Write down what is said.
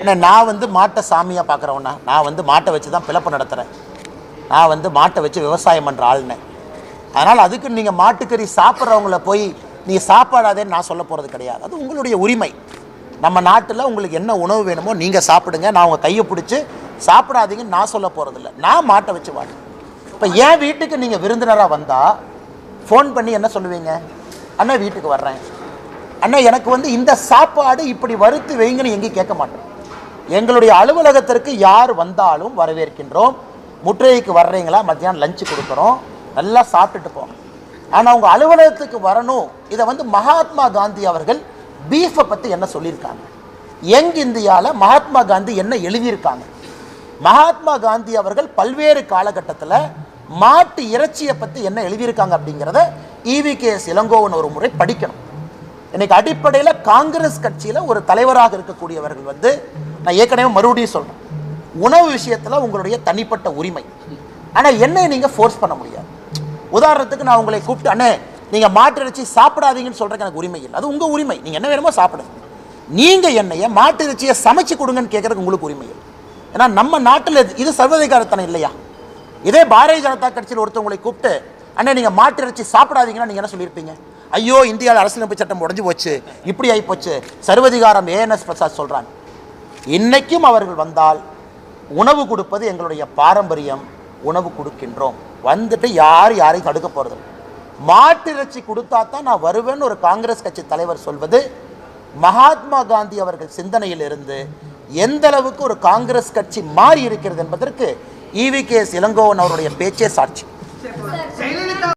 அண்ணா நான் வந்து மாட்டை சாமியாக பார்க்குறவண்ணா நான் வந்து மாட்டை வச்சு தான் பிழப்பு நடத்துகிறேன் நான் வந்து மாட்டை வச்சு விவசாயம் பண்ணுற ஆளுனே. அதனால் அதுக்கு நீங்கள் மாட்டுக்கறி சாப்பிட்றவங்கள போய் நீ சாப்பிடாதேன்னு நான் சொல்ல போகிறது கிடையாது. அது உங்களுடைய உரிமை. நம்ம நாட்டில் உங்களுக்கு என்ன உணவு வேணுமோ நீங்கள் சாப்பிடுங்க. நான் உங்கள் கையை பிடிச்சி சாப்பிடாதீங்கன்னு நான் சொல்ல போகிறதில்ல நான் மாட்டை வச்சு வாடு. இப்போ என் வீட்டுக்கு நீங்கள் விருந்தினராக வந்தால் ஃபோன் பண்ணி என்ன சொல்லுவீங்க? அண்ணா வீட்டுக்கு வர்றேன். அண்ணா எனக்கு வந்து இந்த சாப்பாடு இப்படி வறுத்து வைங்கன்னு எங்கேயும் கேட்க மாட்டோம். எங்களுடைய அலுவலகத்திற்கு யார் வந்தாலும் வரவேற்கின்றோம். முற்றுகைக்கு வர்றீங்களா? மத்தியானம் லஞ்சு கொடுக்குறோம். நல்லா சாப்பிட்டுட்டு போங்க. ஆனால் அவங்க அலுவலகத்துக்கு வரணும். இதை வந்து மகாத்மா காந்தி அவர்கள் பீஃபை பற்றி என்ன சொல்லியிருக்காங்க? யங் இந்தியாவில் மகாத்மா காந்தி என்ன எழுதியிருக்காங்க? மகாத்மா காந்தி அவர்கள் பல்வேறு காலகட்டத்தில் மாட்டு இறைச்சியை பற்றி என்ன எழுதியிருக்காங்க அப்படிங்கிறத இவிகேஎஸ் இளங்கோவன் ஒரு முறை படிக்கணும். இன்னைக்கு அடிப்படையில் காங்கிரஸ் கட்சியில் ஒரு தலைவராக இருக்கக்கூடியவர்கள் வந்து நான் ஏற்கனவே மறுபடியும் சொல்கிறேன் உணவு விஷயத்தில் உங்களுடைய தனிப்பட்ட உரிமை. ஆனால் என்னை நீங்கள் ஃபோர்ஸ் பண்ண முடியாது. உதாரணத்துக்கு நான் உங்களை கூப்பிட்டு அண்ணே நீங்கள் மாட்டு சாப்பிடாதீங்கன்னு சொல்கிறதுக்கு எனக்கு உரிமை இல்லை. அது உங்கள் உரிமை. நீங்கள் என்ன வேணுமோ சாப்பிடுங்க. நீங்கள் என்னைய மாட்டு இறைச்சியை சமைச்சு கொடுங்கன்னு கேட்குறதுக்கு உங்களுக்கு உரிமை இல்லை. ஏன்னா நம்ம நாட்டில் இது- இது சர்வதிகாரத்தனம் இல்லையா? இதே பாரதிய ஜனதா கட்சியில் ஒருத்தவங்களை கூப்பிட்டு அண்ணே நீங்கள் மாட்டு சாப்பிடாதீங்கன்னா நீங்கள் என்ன சொல்லியிருப்பீங்க? ஐயோ இந்தியாவில் அரசியலமைப்பு சட்டம் உடஞ்சி போச்சு இப்படி ஆகி போச்சு. சர்வதிகாரம் ஏஎன்எஸ் பிரசாத் சொல்கிறாங்க இன்னைக்கும் அவர்கள் வந்தால் உணவு கொடுப்பது எங்களுடைய பாரம்பரியம் உணவு கொடுக்கின்றோம். வந்துட்டு யார் யாரையும் தடுக்க போகிறது மாட்டு கொடுத்தா தான் நான் வருவேன்னு ஒரு காங்கிரஸ் கட்சி தலைவர் சொல்வது மகாத்மா காந்தி அவர்கள் சிந்தனையில் இருந்து எந்த அளவுக்கு ஒரு காங்கிரஸ் கட்சி மாறி இருக்கிறது என்பதற்கு இவி கே இளங்கோவன் அவருடைய பேச்சே சாட்சி.